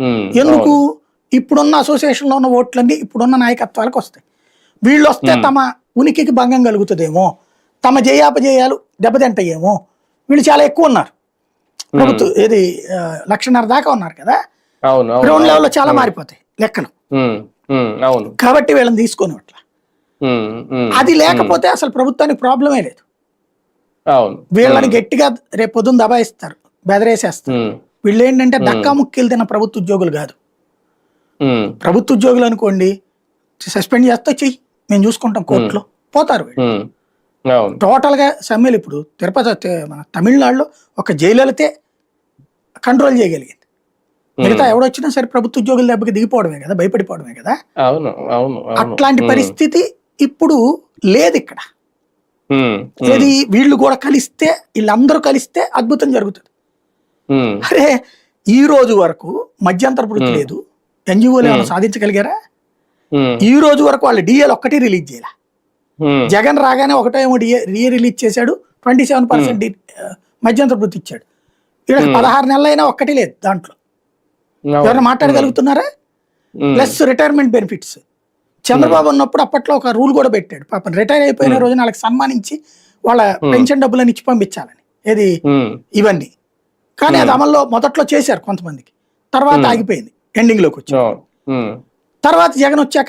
ఉమ్, ఎందుకు? ఇప్పుడున్న అసోసియేషన్లో ఉన్న ఓట్లన్నీ ఇప్పుడున్న నాయకత్వాలకు వస్తాయి. వీళ్ళు వస్తే తమ ఉనికికి భంగం కలుగుతుందేమో? తమ జయాపజయాలు దెబ్బతింటాయేమో? వీళ్ళు చాలా ఎక్కువ ఉన్నారు. ప్రభుత్వం ఏది లక్షన్నర దాకా ఉన్నారు కదా? గ్రౌండ్ లెవెల్లో చాలా మారిపోతాయి లెక్కలు. కాబట్టి వీళ్ళని తీసుకొని అట్లా. అది లేకపోతే అసలు ప్రభుత్వానికి ప్రాబ్లమే లేదు. వీళ్ళని గట్టిగా రేపు పొద్దున్న దబాయిస్తారు బెదరేసేస్తారు. వీళ్ళు ఏంటంటే దక్కా ముక్కిలు తిన్న ప్రభుత్వ ఉద్యోగులు కాదు. ప్రభుత్వ ఉద్యోగులు అనుకోండి సస్పెండ్ చేస్తే చెయ్యి. మేము చూసుకుంటాం కోర్టులో. పోతారు టోటల్గా సమ్మెలు ఇప్పుడు తిరుపతి మన తమిళనాడులో ఒక జైలలితే కంట్రోల్ చేయగలిగింది. మిగతా ఎవడొచ్చినా సరే ప్రభుత్వ ఉద్యోగుల దెబ్బకి దిగిపోవడమే కదా భయపడిపోవడమే కదా? అవును అవును అవును. అట్లాంటి పరిస్థితి ఇప్పుడు లేదు ఇక్కడ. వీళ్ళు కూడా కలిస్తే వీళ్ళందరూ కలిస్తే అద్భుతం జరుగుతుంది. అరే ఈ రోజు వరకు మధ్యంతర వృత్తి లేదు. ఎన్జిఓలు ఏమైనా సాధించగలిగారా? ఈ రోజు వరకు వాళ్ళు డిఎల్ ఒక్కటి రిలీజ్ చేయాల. జగన్ రాగానే ఒకటో ఏమో డిఏ రీ రిలీజ్ చేశాడు. ట్వంటీ సెవెన్ పర్సెంట్ మధ్యంతర వృత్తి ఇచ్చాడు. వీళ్ళకి పదహారు నెలలైనా ఒక్కటి లేదు దాంట్లో. ఎవరైనా మాట్లాడగలుగుతున్నారా? Plus retirement benefits. చంద్రబాబు ఉన్నప్పుడు అప్పట్లో ఒక రూల్ కూడా పెట్టాడు. పాపం రిటైర్ అయిపోయిన రోజున వాళ్ళకి సన్మానించి వాళ్ళ పెన్షన్ డబ్బులను ఇచ్చి పంపించాలని. ఏది? ఇవన్నీ. కానీ అది అమల్లో మొదట్లో చేశారు కొంతమందికి. తర్వాత ఆగిపోయింది. ఎండింగ్లోకి వచ్చి అవును ఉమ్, తర్వాత జగన్ వచ్చాక